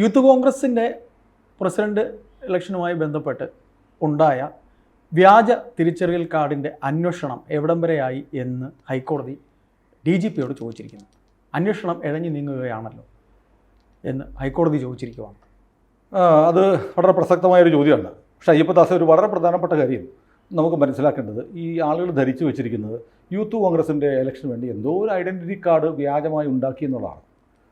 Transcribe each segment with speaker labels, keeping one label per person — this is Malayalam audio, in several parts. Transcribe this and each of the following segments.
Speaker 1: യൂത്ത് കോൺഗ്രസിന്റെ പ്രസിഡന്റ് ഇലക്ഷനുമായി ബന്ധപ്പെട്ട് ഉണ്ടായ വ്യാജ തിരിച്ചറിയൽ കാർഡിന്റെ അന്വേഷണം എവിടം വരെയായി എന്ന് ഹൈക്കോടതി ഡി ജി പിയോട് ചോദിച്ചിരിക്കുന്നു. അന്വേഷണം ഇഴഞ്ഞു നീങ്ങുകയാണല്ലോ എന്ന് ഹൈക്കോടതി ചോദിച്ചിരിക്കുവാണ്.
Speaker 2: അത് വളരെ പ്രസക്തമായൊരു ചോദ്യമാണ്. പക്ഷേ അയ്യപ്പദാസ് ഒരു വളരെ പ്രധാനപ്പെട്ട കാര്യം നമുക്ക് മനസ്സിലാക്കേണ്ടത് ഈ ആളുകൾ ധരിച്ചു വെച്ചിരിക്കുന്നത് യൂത്ത് കോൺഗ്രസിന്റെ ഇലക്ഷന് വേണ്ടി എന്തോ ഒരു ഐഡന്റിറ്റി കാർഡ് വ്യാജമായി ഉണ്ടാക്കി എന്നുള്ളതാണ്.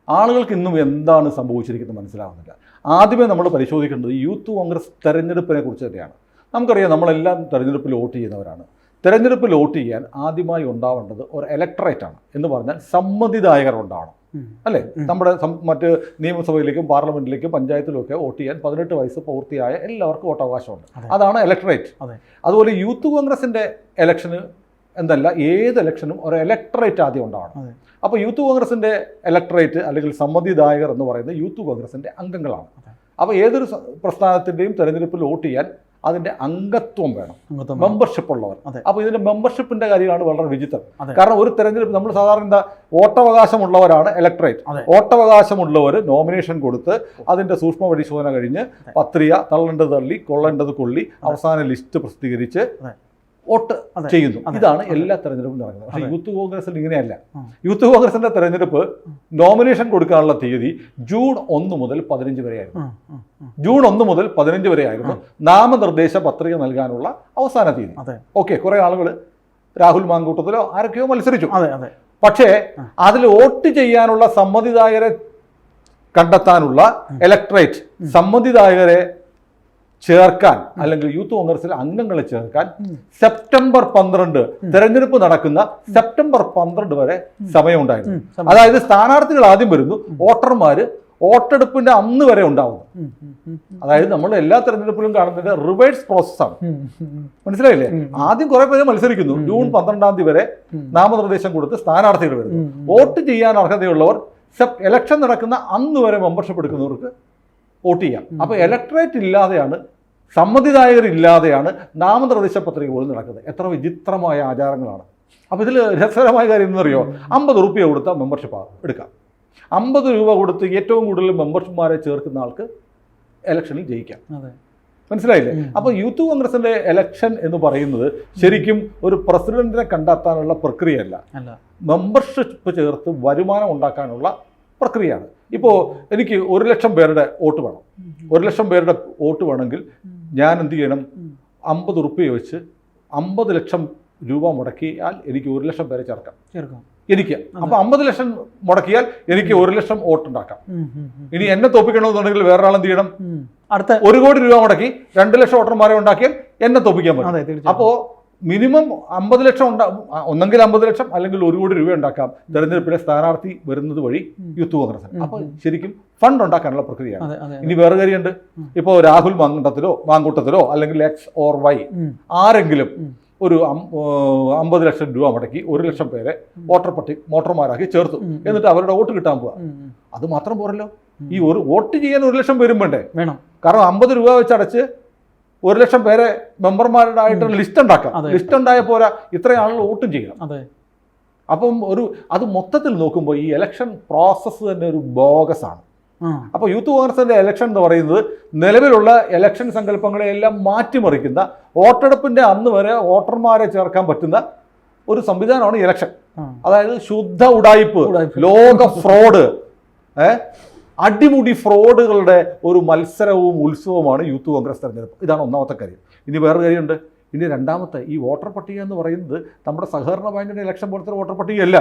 Speaker 2: ആളുകൾക്ക് ഇന്നും എന്താണ് സംഭവിച്ചിരിക്കുന്നത് മനസ്സിലാവുന്നില്ല. ആദ്യമേ നമ്മൾ പരിശോധിക്കേണ്ടത് യൂത്ത് കോൺഗ്രസ് തെരഞ്ഞെടുപ്പിനെ കുറിച്ച് തന്നെയാണ്. നമുക്കറിയാം നമ്മളെല്ലാം തെരഞ്ഞെടുപ്പിൽ വോട്ട് ചെയ്യുന്നവരാണ്. തെരഞ്ഞെടുപ്പിൽ വോട്ട് ചെയ്യാൻ ആദ്യമായി ഉണ്ടാവേണ്ടത് ഒരു ഇലക്ടറേറ്റ് ആണ് എന്ന് പറഞ്ഞാൽ സമ്മതിദായകർ ഉണ്ടാവണം അല്ലേ? നമ്മുടെ മറ്റ് നിയമസഭയിലേക്കും പാർലമെന്റിലേക്കും പഞ്ചായത്തിലും ഒക്കെ വോട്ട് ചെയ്യാൻ പതിനെട്ട് വയസ്സ് പൂർത്തിയായ എല്ലാവർക്കും വോട്ടവകാശമുണ്ട്.
Speaker 1: അവകാശമുണ്ട്
Speaker 2: അതാണ് ഇലക്ടറേറ്റ്
Speaker 1: അതെ.
Speaker 2: അതുപോലെ യൂത്ത് കോൺഗ്രസിന്റെ ഇലക്ഷന് എന്തല്ല ഏത് ഇലക്ഷനും ഒരു ഇലക്ടറേറ്റ് ആദ്യം ഉണ്ടാവണം. അപ്പോൾ യൂത്ത് കോൺഗ്രസിന്റെ ഇലക്ടറേറ്റ് അല്ലെങ്കിൽ സമ്മതിദായകർ എന്ന് പറയുന്നത് യൂത്ത് കോൺഗ്രസിന്റെ അംഗങ്ങളാണ്. അപ്പോൾ ഏതൊരു പ്രസ്ഥാനത്തിന്റെയും പ്രസ്ഥാനത്തിന്റെയും തെരഞ്ഞെടുപ്പിൽ വോട്ട് ചെയ്യാൻ അതിന്റെ അംഗത്വം വേണം മെമ്പർഷിപ്പ് ഉള്ളവർ. അപ്പോൾ ഇതിന്റെ മെമ്പർഷിപ്പിന്റെ കാര്യമാണ് വളരെ വിചിത്രം കാരണം ഒരു തെരഞ്ഞെടുപ്പ് നമ്മൾ സാധാരണ എന്താ വോട്ടവകാശമുള്ളവരാണ് ഇലക്ടറേറ്റ്
Speaker 1: അതെ.
Speaker 2: വോട്ടവകാശമുള്ളവർ നോമിനേഷൻ കൊടുത്ത് അതിന്റെ സൂക്ഷ്മ പരിശോധന കഴിഞ്ഞ്. പത്രിക തള്ളേണ്ടത് തള്ളി കൊള്ളേണ്ടത് കൊള്ളി അവസാന ലിസ്റ്റ് പ്രസിദ്ധീകരിച്ച്. വോട്ട്. ചെയ്യുന്നു. ഇതാണ് എല്ലാ തെരഞ്ഞെടുപ്പും നടക്കുന്നത്. പക്ഷേ യൂത്ത് കോൺഗ്രസിൽ ഇങ്ങനെയല്ല. യൂത്ത് കോൺഗ്രസിന്റെ തെരഞ്ഞെടുപ്പ് നോമിനേഷൻ കൊടുക്കാനുള്ള തീയതി ജൂൺ ഒന്ന് മുതൽ പതിനഞ്ച് വരെയായിരുന്നു. ജൂൺ ഒന്ന് മുതൽ പതിനഞ്ച് വരെയായിരുന്നു നാമനിർദ്ദേശ പത്രിക നൽകാനുള്ള അവസാന തീയതി. ഓക്കെ കുറെ ആളുകൾ രാഹുൽ മാങ്കൂട്ടത്തിലോ ആരൊക്കെയോ മത്സരിച്ചു. പക്ഷേ അതിൽ വോട്ട് ചെയ്യാനുള്ള സമ്മതിദായകരെ കണ്ടെത്താനുള്ള ഇലക്ട്രേറ്റ് സമ്മതിദായകരെ ചേർക്കാൻ അല്ലെങ്കിൽ യൂത്ത് കോൺഗ്രസിൽ അംഗങ്ങളെ ചേർക്കാൻ സെപ്റ്റംബർ പന്ത്രണ്ട് തെരഞ്ഞെടുപ്പ് നടക്കുന്ന സെപ്റ്റംബർ പന്ത്രണ്ട് വരെ സമയമുണ്ടായിരുന്നു. അതായത് സ്ഥാനാർത്ഥികൾ ആദ്യം വരുന്നു വോട്ടർമാര് വോട്ടെടുപ്പിന്റെ അന്ന് വരെ ഉണ്ടാവുന്നു
Speaker 1: ഉം, ഉം, ഉം, ഉം.
Speaker 2: അതായത് നമ്മൾ എല്ലാ തെരഞ്ഞെടുപ്പിലും കാണുന്നത് റിവേഴ്സ് പ്രോസസ്സാണ്. മനസ്സിലായില്ലേ? ആദ്യം കുറെ പേര് മത്സരിക്കുന്നു. ജൂൺ പന്ത്രണ്ടാം തീയതി വരെ നാമനിർദ്ദേശം കൊടുത്ത് സ്ഥാനാർത്ഥികൾ വരുന്നു. വോട്ട് ചെയ്യാൻ അർഹതയുള്ളവർ സെപ് ഇലക്ഷൻ നടക്കുന്ന അന്ന് വരെ മെമ്പർഷിപ്പ് എടുക്കുന്നവർക്ക് വോട്ട് ചെയ്യാം.
Speaker 1: അപ്പൊ
Speaker 2: അപ്പോൾ ഇലക്ടറേറ്റ് ഇല്ലാതെയാണ് സമ്മതിദായകർ ഇല്ലാതെയാണ് നാമനിർദ്ദേശ പത്രിക പോലും നടക്കുന്നത്. എത്ര വിചിത്രമായ ആചാരങ്ങളാണ്. അപ്പോൾ ഇതിൽ രസകരമായ കാര്യം എന്നറിയോ അമ്പത് റുപ്യ കൊടുത്താൽ മെമ്പർഷിപ്പ് എടുക്കാം. അമ്പത് രൂപ കൊടുത്ത് ഏറ്റവും കൂടുതൽ മെമ്പർഷിപ്പ്മാരെ ചേർക്കുന്ന ആൾക്ക് ഇലക്ഷനിൽ ജയിക്കാം. മനസ്സിലായില്ലേ. അപ്പോൾ യൂത്ത് കോൺഗ്രസിന്റെ ഇലക്ഷൻ എന്ന് പറയുന്നത് ശരിക്കും ഒരു പ്രസിഡന്റിനെ കണ്ടെത്താനുള്ള പ്രക്രിയയല്ല.
Speaker 1: അല്ല.
Speaker 2: മെമ്പർഷിപ്പ് ചേർത്ത് വരുമാനം ഉണ്ടാക്കാനുള്ള പ്രക്രിയയാണ്. ഇപ്പോൾ എനിക്ക് ഒരു ലക്ഷം പേരുടെ വോട്ട് വേണം. ഒരു ലക്ഷം പേരുടെ വോട്ട് വേണമെങ്കിൽ ഞാൻ എന്ത് ചെയ്യണം. അമ്പത് റുപ്യ വെച്ച് അമ്പത് ലക്ഷം രൂപ മുടക്കിയാൽ എനിക്ക് ഒരു ലക്ഷം പേരെ ചേർക്കാം.
Speaker 1: ചേർക്കാം.
Speaker 2: എനിക്ക്. അപ്പൊ അമ്പത് ലക്ഷം മുടക്കിയാൽ എനിക്ക് ഒരു ലക്ഷം വോട്ട് ഉണ്ടാക്കാം.
Speaker 1: ഉം, ഉം, ഉം.
Speaker 2: ഇനി എന്നെ തോപ്പിക്കണമെന്നുണ്ടെങ്കിൽ വേറൊരാൾ എന്ത് ചെയ്യണം?
Speaker 1: അടുത്ത
Speaker 2: ഒരു കോടി രൂപ മുടക്കി രണ്ട് ലക്ഷം വോട്ടർമാരെ ഉണ്ടാക്കിയാൽ എന്നെ തോപ്പിക്കാൻ പറ്റും. അപ്പോ മിനിമം അമ്പത് ലക്ഷം ഉണ്ടാ ഒന്നെങ്കിൽ അമ്പത് ലക്ഷം അല്ലെങ്കിൽ ഒരു കോടി രൂപ ഉണ്ടാക്കാം. തെരഞ്ഞെടുപ്പിലെ സ്ഥാനാർത്ഥി വരുന്നത് വഴി യൂത്ത് കോൺഗ്രസ്.
Speaker 1: അപ്പൊ
Speaker 2: അപ്പോൾ ശരിക്കും ഫണ്ട് ഉണ്ടാക്കാനുള്ള പ്രക്രിയയാണ്. ഇനി വേറെ കാര്യമുണ്ട്.
Speaker 1: ഇപ്പൊ
Speaker 2: ഇപ്പോൾ രാഹുൽ മാങ്കൂട്ടത്തിലോ മാങ്കൂട്ടത്തിലോ അല്ലെങ്കിൽ എക്സ് ഓർ വൈ ആരെങ്കിലും ഒരു അമ്പത് ലക്ഷം രൂപ മുടക്കി ഒരു ലക്ഷം പേരെ വോട്ടർ പട്ടി വോട്ടർമാരാക്കി ചേർത്തു. എന്നിട്ട് അവരുടെ വോട്ട് കിട്ടാൻ പോവാ. അത് മാത്രം പോരല്ലോ. ഈ ഒരു വോട്ട് ചെയ്യാൻ ഒരു ലക്ഷം പേരും വേണ്ടേ?
Speaker 1: വേണം.
Speaker 2: കാരണം അമ്പത് രൂപ വെച്ച് അടച്ച് ഒരു ലക്ഷം പേരെ മെമ്പർമാരുടെ ആയിട്ട് ലിസ്റ്റ് ഉണ്ടാക്കാം. ലിസ്റ്റ് ഉണ്ടായ പോരാ ഇത്രയും ആളുകൾ വോട്ടും ചെയ്യണം. അപ്പം ഒരു അത് മൊത്തത്തിൽ നോക്കുമ്പോൾ ഈ ഇലക്ഷൻ പ്രോസസ്സ് തന്നെ ഒരു ബോഗസ് ആണ്. അപ്പോൾ യൂത്ത് കോൺഗ്രസിന്റെ ഇലക്ഷൻ എന്ന് പറയുന്നത് നിലവിലുള്ള ഇലക്ഷൻ സങ്കല്പങ്ങളെയെല്ലാം മാറ്റിമറിക്കുന്ന വോട്ടെടുപ്പിന്റെ അന്ന് വരെ വോട്ടർമാരെ ചേർക്കാൻ പറ്റുന്ന ഒരു സംവിധാനമാണ് ഇലക്ഷൻ അതായത് ശുദ്ധ
Speaker 1: ഉടായ്പ്.
Speaker 2: ലോക ഫ്രോഡ് ഏ? അടിമുടി ഫ്രോഡുകളുടെ ഒരു മത്സരവും ഉത്സവമാണ് യൂത്ത് കോൺഗ്രസ് തെരഞ്ഞെടുപ്പ്. ഇതാണ് ഒന്നാമത്തെ കാര്യം. ഇനി വേറൊരു കാര്യമുണ്ട്. ഇനി രണ്ടാമത്തെ ഈ വോട്ടർ പട്ടിക എന്ന് പറയുന്നത് നമ്മുടെ സഹകരണ ബാങ്കിന്റെ ഇലക്ഷൻ പോലത്തെ വോട്ടർ പട്ടികയല്ല.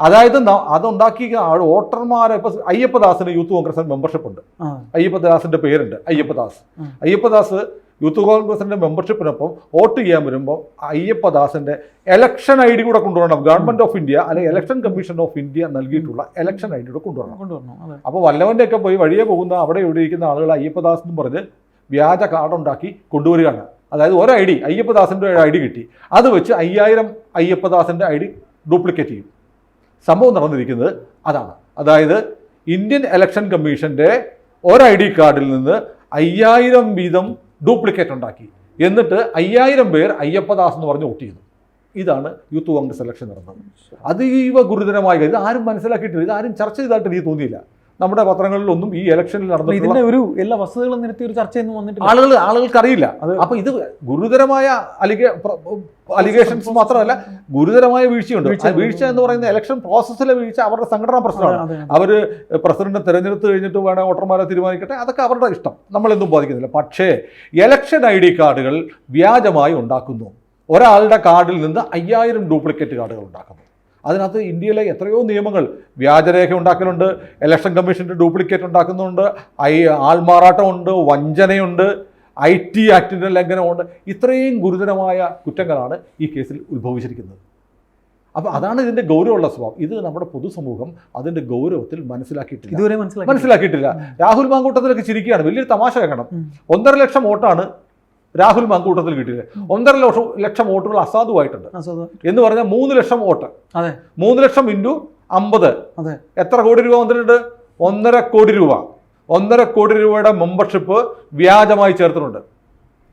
Speaker 2: അതായത് അതുണ്ടാക്കിയ ആൾ വോട്ടർമാരെ ഇപ്പൊ അയ്യപ്പദാസിന് യൂത്ത് കോൺഗ്രസിന് മെമ്പർഷിപ്പ് ഉണ്ട്. അയ്യപ്പദാസിന്റെ പേരുണ്ട്. അയ്യപ്പദാസ്. അയ്യപ്പദാസ് യൂത്ത് കോൺഗ്രസിന്റെ മെമ്പർഷിപ്പിനൊപ്പം വോട്ട് ചെയ്യാൻ വരുമ്പോൾ അയ്യപ്പദാസിന്റെ എലക്ഷൻ ഐ ഡി കൂടെ കൊണ്ടുവരണം. ഗവൺമെന്റ് ഓഫ് ഇന്ത്യ അല്ലെങ്കിൽ ഇലക്ഷൻ കമ്മീഷൻ ഓഫ് ഇന്ത്യ നൽകിയിട്ടുള്ള ഇലക്ഷൻ ഐ ഡി കൂടെ കൊണ്ടുവരണം.
Speaker 1: കൊണ്ടുവരണം
Speaker 2: അപ്പോൾ വല്ലവന്റെയൊക്കെ പോയി വഴിയെ പോകുന്ന അവിടെ ഇവിടെ ഇരിക്കുന്ന ആളുകൾ അയ്യപ്പദാസ് എന്ന് പറഞ്ഞ് വ്യാജ കാർഡുണ്ടാക്കി കൊണ്ടുവരികയാണ്. അതായത് ഒരു ഐ ഡി അയ്യപ്പദാസിന്റെ ഒരു ഐ ഡി കിട്ടി. അത് വെച്ച് അയ്യായിരം അയ്യപ്പദാസിന്റെ ഐ ഡി ഡ്യൂപ്ലിക്കേറ്റ് ചെയ്യും. സംഭവം നടന്നിരിക്കുന്നത് അതാണ്. അതായത് ഇന്ത്യൻ ഇലക്ഷൻ കമ്മീഷന്റെ ഒരു ഐ ഡി കാർഡിൽ നിന്ന് അയ്യായിരം വീതം ഡ്യൂപ്ലിക്കേറ്റ് ഉണ്ടാക്കി. എന്നിട്ട് അയ്യായിരം പേർ അയ്യപ്പദാസ് എന്ന് പറഞ്ഞ് വോട്ട് ചെയ്തു. ഇതാണ് യൂത്ത് കോൺഗ്രസ് ഇലക്ഷൻ നടന്നത്. അതീവ ഗുരുതരമായ കാര്യം. ഇത് ആരും മനസ്സിലാക്കിയിട്ടില്ല. ഇത് ആരും ചർച്ച ചെയ്തായിട്ട് എനിക്ക് തോന്നിയില്ല. നമ്മുടെ പത്രങ്ങളിലൊന്നും ഈ ഇലക്ഷനിൽ നടന്നിട്ടുള്ള
Speaker 1: ഇതിന്റെ ഒരു എല്ലാ വസ്തുതകളും നിരത്തി ഒരു ചർച്ചയൊന്നും വന്നിട്ടില്ല.
Speaker 2: ആളുകൾ ആളുകൾക്ക് അറിയില്ല അപ്പൊ ഇത് ഗുരുതരമായ അലിഗേ അലിഗേഷൻസ് മാത്രമല്ല ഗുരുതരമായ വീഴ്ചയുണ്ട്.
Speaker 1: വീഴ്ച-
Speaker 2: എന്ന് പറയുന്ന ഇലക്ഷൻ പ്രോസസ്സിലെ വീഴ്ച അവരുടെ സംഘടനാ പ്രശ്നമാണ്. അവർ പ്രസിഡന്റ് തെരഞ്ഞെടുത്ത് കഴിഞ്ഞിട്ട് വേണേൽ വോട്ടർമാരെ തീരുമാനിക്കട്ടെ. അതൊക്കെ അവരുടെ ഇഷ്ടം. നമ്മളെന്തും ബാധിക്കുന്നില്ല. പക്ഷേ ഇലക്ഷൻ ഐ ഡി കാർഡുകൾ വ്യാജമായി ഉണ്ടാക്കുന്നു. ഒരാളുടെ കാർഡിൽ നിന്ന് അയ്യായിരം ഡ്യൂപ്ലിക്കേറ്റ് കാർഡുകൾ ഉണ്ടാക്കുന്നു. അതിനകത്ത് ഇന്ത്യയിലെ എത്രയോ നിയമങ്ങൾ വ്യാജരേഖ ഉണ്ടാക്കലുണ്ട് ഇലക്ഷൻ കമ്മീഷന്റെ ഡ്യൂപ്ലിക്കേറ്റ് ഉണ്ടാക്കുന്നുണ്ട് ഐ ആൾമാറാട്ടമുണ്ട് വഞ്ചനയുണ്ട് ഐ ടി ആക്ടിന്റെ ലംഘനമുണ്ട്. ഇത്രയും ഗുരുതരമായ കുറ്റങ്ങളാണ് ഈ കേസിൽ ഉത്ഭവിച്ചിരിക്കുന്നത്. അപ്പോൾ അതാണ് ഇതിന്റെ ഗൗരവമുള്ള സ്വഭാവം. ഇത് നമ്മുടെ പൊതുസമൂഹം അതിന്റെ ഗൗരവത്തിൽ മനസ്സിലാക്കിയിട്ടില്ല.
Speaker 1: ഇതുവരെ മനസ്സിലാക്കി
Speaker 2: മനസ്സിലാക്കിയിട്ടില്ല. രാഹുൽ മാങ്കൂട്ടത്തിലൊക്കെ ചിരിക്കുകയാണ്. വലിയൊരു തമാശ കേൾക്കണം. ഒന്നര ലക്ഷം വോട്ടാണ് രാഹുൽ മങ്കൂട്ടത്തിൽ കിട്ടിയത് ഒന്നര ലക്ഷം ലക്ഷം വോട്ടുകൾ അസാധുവായിട്ടുണ്ട്.
Speaker 1: അസാധു.
Speaker 2: എന്ന് പറഞ്ഞാൽ മൂന്ന് ലക്ഷം വോട്ട്.
Speaker 1: അതെ.
Speaker 2: മൂന്ന് ലക്ഷം ഇന്റു അമ്പത്.
Speaker 1: അതെ.
Speaker 2: എത്ര കോടി രൂപ വന്നിട്ടുണ്ട്? ഒന്നര കോടി രൂപ. ഒന്നര കോടി രൂപയുടെ മെമ്പർഷിപ്പ് വ്യാജമായി ചേർത്തിട്ടുണ്ട്.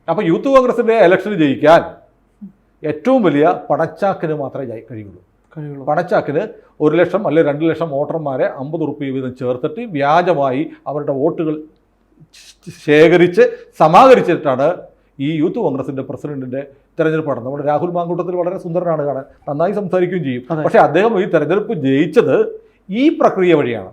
Speaker 2: അപ്പോൾ യൂത്ത് കോൺഗ്രസിന്റെ ഇലക്ഷന് ജയിക്കാൻ ഏറ്റവും വലിയ പണച്ചാക്കിന് മാത്രമേ കഴിയുള്ളൂ.
Speaker 1: കഴിയുള്ളൂ.
Speaker 2: പണച്ചാക്കിന് ഒരു ലക്ഷം അല്ലെങ്കിൽ രണ്ട് ലക്ഷം വോട്ടർമാരെ അമ്പത് റുപ്യ വീതം ചേർത്തിട്ട് വ്യാജമായി അവരുടെ വോട്ടുകൾ ശേഖരിച്ച് സമാഹരിച്ചിട്ടാണ് ഈ യൂത്ത് കോൺഗ്രസിന്റെ പ്രസിഡന്റിന്റെ തെരഞ്ഞെടുപ്പാണ്. നമ്മുടെ രാഹുൽ മാങ്കൂട്ടത്തിൽ വളരെ സുന്ദരനാണ് കാണാൻ. നന്നായി സംസാരിക്കുകയും ചെയ്യും. പക്ഷെ അദ്ദേഹം ഈ തെരഞ്ഞെടുപ്പ് ജയിച്ചത് ഈ പ്രക്രിയ വഴിയാണ്.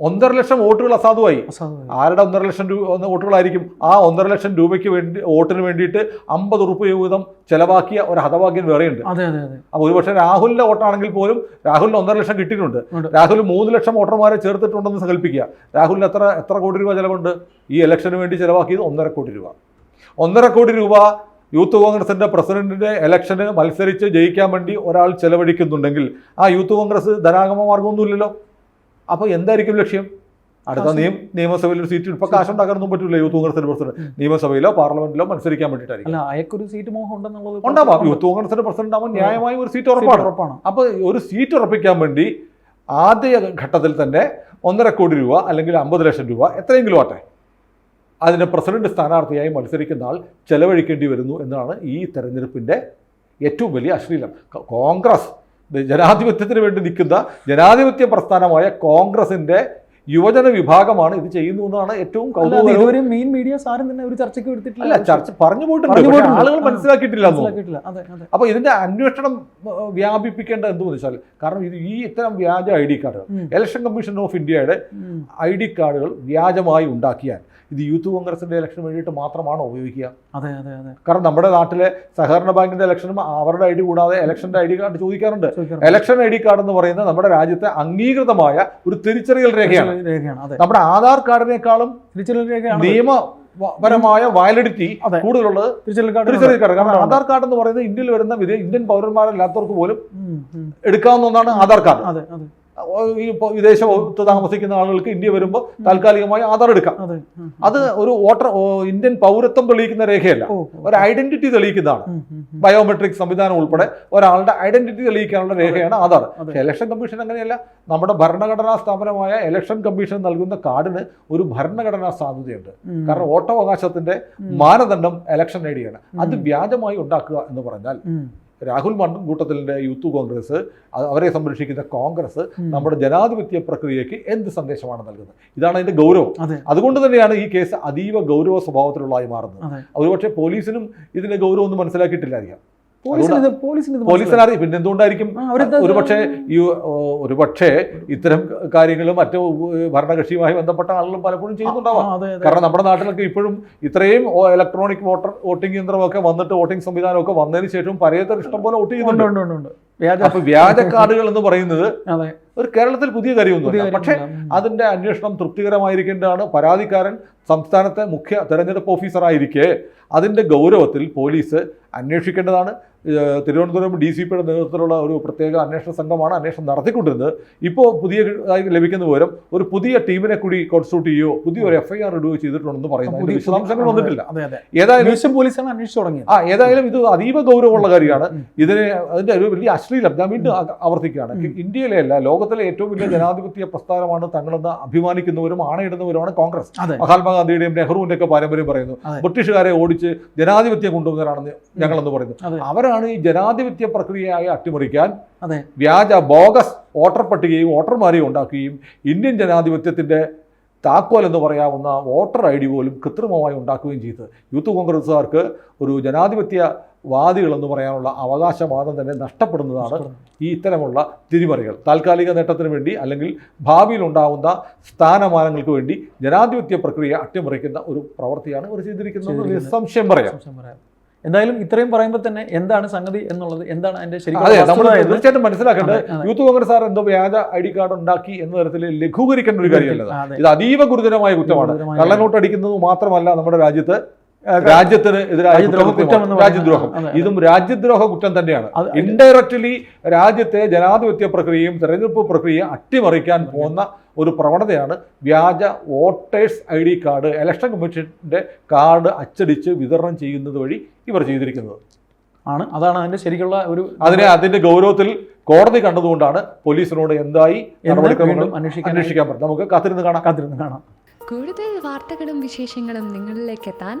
Speaker 2: ഒന്നര ലക്ഷം വോട്ടുകൾ അസാധുവായി.
Speaker 1: അസാധു.
Speaker 2: ആരുടെ ഒന്നര ലക്ഷം രൂപ വോട്ടുകളായിരിക്കും? ആ ഒന്നര ലക്ഷം രൂപയ്ക്ക് വേണ്ടി വോട്ടിന് വേണ്ടിയിട്ട് അമ്പത് റുപ്യ വീതം ചെലവാക്കിയ ഒരു ഹതവാക്യം വേറെയുണ്ട്.
Speaker 1: അപ്പൊ
Speaker 2: അപ്പോൾ ഒരുപക്ഷെ രാഹുലിന്റെ വോട്ടാണെങ്കിൽ പോലും രാഹുലിന് ഒന്നര ലക്ഷം കിട്ടിയിട്ടുണ്ട്. രാഹുൽ മൂന്ന് ലക്ഷം വോട്ടർമാരെ ചേർത്തിട്ടുണ്ടെന്ന് സങ്കല്പിക്കുക. രാഹുലിന് എത്ര എത്ര കോടി രൂപ ചെലവുണ്ട്? ഈ ഇലക്ഷന് വേണ്ടി ചെലവാക്കിയത് ഒന്നര കോടി രൂപ. ഒന്നര കോടി രൂപ യൂത്ത് കോൺഗ്രസിന്റെ പ്രസിഡന്റിന്റെ ഇലക്ഷന് മത്സരിച്ച് ജയിക്കാൻ വേണ്ടി ഒരാൾ ചെലവഴിക്കുന്നുണ്ടെങ്കിൽ ആ യൂത്ത് കോൺഗ്രസ് ധനാഗമ മാർഗമൊന്നുമില്ലല്ലോ അപ്പോൾ എന്തായിരിക്കും ലക്ഷ്യം? അടുത്ത
Speaker 1: നിയമ
Speaker 2: നിയം നിയമസഭയിൽ ഒരു സീറ്റ് ഇപ്പൊ കാശുണ്ടാക്കാനൊന്നും പറ്റില്ല യൂത്ത് കോൺഗ്രസിന്റെ പ്രസിഡന്റ്. നിയമസഭയിലോ പാർലമെന്റിലോ മത്സരിക്കാൻ വേണ്ടിയിട്ടായിരിക്കും.
Speaker 1: അയക്കൊരു സീറ്റ് മോഹം ഉണ്ടെന്നുള്ളത്
Speaker 2: ഉണ്ടാവാം. യൂത്ത് കോൺഗ്രസിന്റെ പ്രസിഡന്റ് ആവുമ്പോൾ ന്യായമായി ഒരു സീറ്റ്
Speaker 1: സീറ്റ്
Speaker 2: ഉറപ്പാണ്.
Speaker 1: ഉറപ്പാണ്.
Speaker 2: അപ്പോൾ ഒരു സീറ്റ് ഉറപ്പിക്കാൻ വേണ്ടി ആദ്യ ഘട്ടത്തിൽ തന്നെ ഒന്നര കോടി രൂപ അല്ലെങ്കിൽ അമ്പത് ലക്ഷം രൂപ എത്രയെങ്കിലും ആട്ടെ അതിന് പ്രസിഡന്റ് സ്ഥാനാർത്ഥിയായി മത്സരിക്കുന്ന ആൾ ചെലവഴിക്കേണ്ടി വരുന്നു എന്നാണ് ഈ തെരഞ്ഞെടുപ്പിന്റെ ഏറ്റവും വലിയ അശ്ലീലം കോൺഗ്രസ് ജനാധിപത്യത്തിന് വേണ്ടി നിൽക്കുന്ന ജനാധിപത്യ പ്രസ്ഥാനമായ കോൺഗ്രസിന്റെ യുവജന വിഭാഗമാണ് ഇത് ചെയ്യുന്നു എന്നാണ് ഏറ്റവും കൗതുകം
Speaker 1: മെയിൻ മീഡിയ ആരും തന്നെ ഒരു ചർച്ചയ്ക്ക് എടുത്തിട്ടില്ല
Speaker 2: അല്ല ചർച്ച പറഞ്ഞു പോയിട്ടുണ്ട്. ആളുകൾ മനസ്സിലാക്കിയിട്ടില്ല അപ്പൊ ഇതിന്റെ അന്വേഷണം വ്യാപിപ്പിക്കേണ്ട എന്തെന്ന് വെച്ചാൽ കാരണം ഇത് ഈ ഇത്തരം വ്യാജ ഐ ഡി കാർഡുകൾ. ഇലക്ഷൻ കമ്മീഷൻ ഓഫ് ഇന്ത്യയുടെ. ഐ ഡി കാർഡുകൾ വ്യാജമായി ഉണ്ടാക്കിയാൽ ഇത് യൂത്ത് കോൺഗ്രസിന്റെ ഇലക്ഷന് വേണ്ടിയിട്ട് മാത്രമാണോ ഉപയോഗിക്കുക?
Speaker 1: അതെ അതെ അതെ.
Speaker 2: കാരണം നമ്മുടെ നാട്ടിലെ സഹകരണ ബാങ്കിന്റെ ഇലക്ഷനും അവരുടെ ഐ ഡി കൂടാതെ ഇലക്ഷന്റെ ഐ ഡി കാർഡ് ചോദിക്കാറുണ്ട്. ഇലക്ഷൻ ഐ ഡി കാർഡ് എന്ന് പറയുന്നത് നമ്മുടെ രാജ്യത്തെ അംഗീകൃതമായ ഒരു തിരിച്ചറിയൽ രേഖയാണ്. നമ്മുടെ ആധാർ കാർഡിനേക്കാളും
Speaker 1: തിരിച്ചറിയൽ രേഖയാണ്.
Speaker 2: നിയമപരമായ വാലിഡിറ്റി കൂടുതലുള്ളത്
Speaker 1: തിരിച്ചറിയൽ കാർഡ്
Speaker 2: കാരണം ആധാർ കാർഡ് എന്ന് പറയുന്നത് ഇന്ത്യയിൽ വരുന്ന വിദേ- ഇന്ത്യൻ പൗരന്മാരല്ലാത്തവർക്ക് പോലും. എടുക്കാവുന്ന ഒന്നാണ് ആധാർ കാർഡ്. ഇപ്പോൾ വിദേശത്ത് താമസിക്കുന്ന ആളുകൾക്ക് ഇന്ത്യ വരുമ്പോൾ താൽക്കാലികമായി ആധാർ എടുക്കാം.
Speaker 1: അത്.
Speaker 2: ഒരു വോട്ടർ ഇന്ത്യൻ പൗരത്വം തെളിയിക്കുന്ന രേഖയല്ല. ഒരു ഐഡന്റിറ്റി തെളിയിക്കുന്നതാണ്. ബയോമെട്രിക് സംവിധാനം ഉൾപ്പെടെ ഒരാളുടെ ഐഡന്റിറ്റി തെളിയിക്കാനുള്ള രേഖയാണ് ആധാർ. പക്ഷേ ഇലക്ഷൻ കമ്മീഷൻ അങ്ങനെയല്ല. നമ്മുടെ ഭരണഘടനാ സ്ഥാപനമായ ഇലക്ഷൻ കമ്മീഷൻ നൽകുന്ന കാർഡിന് ഒരു ഭരണഘടനാ സാധ്യതയുണ്ട് കാരണം വോട്ടവകാശത്തിന്റെ മാനദണ്ഡം ഇലക്ഷൻ ഐ ഡിയാണ് അത്. വ്യാജമായി ഉണ്ടാക്കുക എന്ന് പറഞ്ഞാൽ രാഹുൽ കൂട്ടത്തിലെ യൂത്ത് കോൺഗ്രസ് അവരെ സംരക്ഷിക്കുന്ന കോൺഗ്രസ് നമ്മുടെ ജനാധിപത്യ പ്രക്രിയയ്ക്ക് എന്ത് സന്ദേശമാണ് നൽകുന്നത്? ഇതാണ് അതിന്റെ ഗൗരവം.
Speaker 1: അതെ.
Speaker 2: അതുകൊണ്ട് തന്നെയാണ് ഈ കേസ് അതീവ ഗൗരവ സ്വഭാവത്തിലുള്ളതായി മാറുന്നത്. ഒരുപക്ഷെ പോലീസിനും ഇതിന്റെ ഗൗരവം ഒന്നും മനസ്സിലാക്കിയിട്ടില്ലായിരിക്കാം
Speaker 1: പോലീസിന്
Speaker 2: അറിയാം പിന്നെ എന്തുകൊണ്ടായിരിക്കും ഒരുപക്ഷെ ഈ ഒരുപക്ഷെ ഇത്തരം കാര്യങ്ങളും മറ്റു ഭരണകക്ഷിയുമായി ബന്ധപ്പെട്ട ആളുകളും പലപ്പോഴും ചെയ്യുന്നുണ്ടാവാം. കാരണം നമ്മുടെ നാട്ടിലൊക്കെ ഇപ്പോഴും ഇത്രയും ഇലക്ട്രോണിക് വോട്ടർ വോട്ടിംഗ് യന്ത്രമൊക്കെ വന്നിട്ട് വോട്ടിംഗ് സംവിധാനമൊക്കെ വന്നതിന് ശേഷം പരേതർ ഇഷ്ടം പോലെ വോട്ട് ചെയ്യുന്നുണ്ട്.
Speaker 1: വ്യാജ
Speaker 2: അപ്പൊ വ്യാജ കാർഡുകൾ എന്ന് പറയുന്നത് ഒരു കേരളത്തിൽ പുതിയ
Speaker 1: പുതിയ
Speaker 2: കാര്യമൊന്നുമില്ല. പക്ഷേ
Speaker 1: അതിന്റെ
Speaker 2: അതിന്റെ അന്വേഷണം തൃപ്തികരമായിരിക്കേണ്ടതാണ്. പരാതിക്കാരൻ സംസ്ഥാനത്തെ മുഖ്യ തെരഞ്ഞെടുപ്പ് ഓഫീസറായിരിക്കെ അതിന്റെ ഗൗരവത്തിൽ പോലീസ് അന്വേഷിക്കേണ്ടതാണ്. തിരുവനന്തപുരം ഡി സി പിയുടെ നേതൃത്വത്തിലുള്ള ഒരു പ്രത്യേക അന്വേഷണ സംഘമാണ് അന്വേഷണം നടത്തിക്കൊണ്ടിരുന്നത്. ഇപ്പോൾ പുതിയ ലഭിക്കുന്ന വിവരം ഒരു പുതിയ ടീമിനെ കൂടി കോൺസ്റ്റിറ്റ്യൂട്ട് ചെയ്യുകയോ പുതിയൊരു എഫ് ഐ ആർ ഇടുകയോ ചെയ്തിട്ടുണ്ടെന്ന് പറയുന്നു. വിശദാംശങ്ങൾ വന്നിട്ടില്ല. ഏതായാലും
Speaker 1: പോലീസാണ് അന്വേഷിച്ചു തുടങ്ങി
Speaker 2: ആ ഏതായാലും ഇത് അതീവ ഗൗരവമുള്ള കാര്യമാണ്.
Speaker 1: ഇതിനെ
Speaker 2: ഇതിന് അതിന്റെ ഒരു വലിയ അശ്ലീലം ഞാൻ വീണ്ടും ആവർത്തിക്കുകയാണ്. ഇന്ത്യയിലെ അല്ല ലോക ലോകത്തിലെ ഏറ്റവും വലിയ ജനാധിപത്യ പ്രസ്ഥാനമാണ് തങ്ങളെന്ന് അഭിമാനിക്കുന്നവരും ആണയിടുന്നവരുമാണ് കോൺഗ്രസ്. മഹാത്മാഗാന്ധിയുടെയും നെഹ്റുവിന്റെ ഒക്കെ പാരമ്പര്യം പറയുന്നു. ബ്രിട്ടീഷുകാരെ ഓടിച്ച് ജനാധിപത്യം കൊണ്ടുവന്നവരാണെന്ന് ഞങ്ങളെന്ന് പറയുന്നു. അവരാണ് ഈ ജനാധിപത്യ പ്രക്രിയയായി അട്ടിമറിക്കാൻ വ്യാജ ബോഗസ് വോട്ടർ പട്ടികയും വോട്ടർമാരെയും ഉണ്ടാക്കുകയും ഇന്ത്യൻ ജനാധിപത്യത്തിന്റെ താക്കോൽ എന്ന് പറയാവുന്ന വോട്ടർ ഐ ഡി പോലും കൃത്രിമമായി ഉണ്ടാക്കുകയും ചെയ്ത്. യൂത്ത് കോൺഗ്രസ്സുകാർക്ക് ഒരു ജനാധിപത്യ വാദികൾ എന്ന് പറയാനുള്ള അവകാശവാദം തന്നെ നഷ്ടപ്പെടുന്നതാണ് ഈ ഇത്തരമുള്ള തിരിമറികൾ. താൽക്കാലിക നേട്ടത്തിന് വേണ്ടി അല്ലെങ്കിൽ ഭാവിയിൽ ഉണ്ടാവുന്ന സ്ഥാനമാനങ്ങൾക്ക് വേണ്ടി ജനാധിപത്യ പ്രക്രിയ അട്ടിമറിക്കുന്ന ഒരു പ്രവൃത്തിയാണ് ഇവർ ചെയ്തിരിക്കുന്നത്.
Speaker 1: സംശയം പറയാം. എന്തായാലും ഇത്രയും പറയുമ്പോൾ തന്നെ എന്താണ് സംഗതി എന്നുള്ളത് എന്താണ് അതിന്റെ
Speaker 2: തീർച്ചയായിട്ടും മനസ്സിലാക്കേണ്ടത്. യൂത്ത് കോൺഗ്രസ് ആർ എന്തോ വ്യാജ ഐ ഡി കാർഡ് ഉണ്ടാക്കി എന്ന തരത്തിൽ ലഘൂകരിക്കേണ്ട ഒരു കാര്യമല്ല. ഇത് അതീവ ഗുരുതരമായ കുറ്റമാണ് കള്ളനോട്ട് അടിക്കുന്നത് മാത്രമല്ല നമ്മുടെ രാജ്യത്ത് രാജ്യത്തിന് എതിരായ
Speaker 1: കുറ്റം
Speaker 2: രാജ്യദ്രോഹം. ഇതും രാജ്യദ്രോഹ കുറ്റം തന്നെയാണ്. ഇൻഡയറക്ട്ലി രാജ്യത്തെ ജനാധിപത്യ പ്രക്രിയയും തെരഞ്ഞെടുപ്പ് പ്രക്രിയ അട്ടിമറിക്കാൻ പോകുന്ന ഒരു പ്രവണതയാണ് വ്യാജ voters I D card. Election കമ്മീഷന്റെ കാർഡ് അച്ചടിച്ച് വിതരണം ചെയ്യുന്നത് വഴി ഇവർ ചെയ്തിരിക്കുന്നത്.
Speaker 1: ആണ്. അതാണ് അതിന്റെ ശരിക്കുള്ള ഒരു
Speaker 2: അതിനെ അതിന്റെ ഗൗരവത്തിൽ കോടതി കണ്ടതുകൊണ്ടാണ് പോലീസിനോട് എന്തായി അന്വേഷിക്കാൻ പറ്റും നമുക്ക് കാത്തിരുന്ന് കാണാം.
Speaker 1: കാത്തിരുന്ന് കാണാം.
Speaker 3: കൂടുതൽ വാർത്തകളും വിശേഷങ്ങളും നിങ്ങളിലേക്ക് എത്താൻ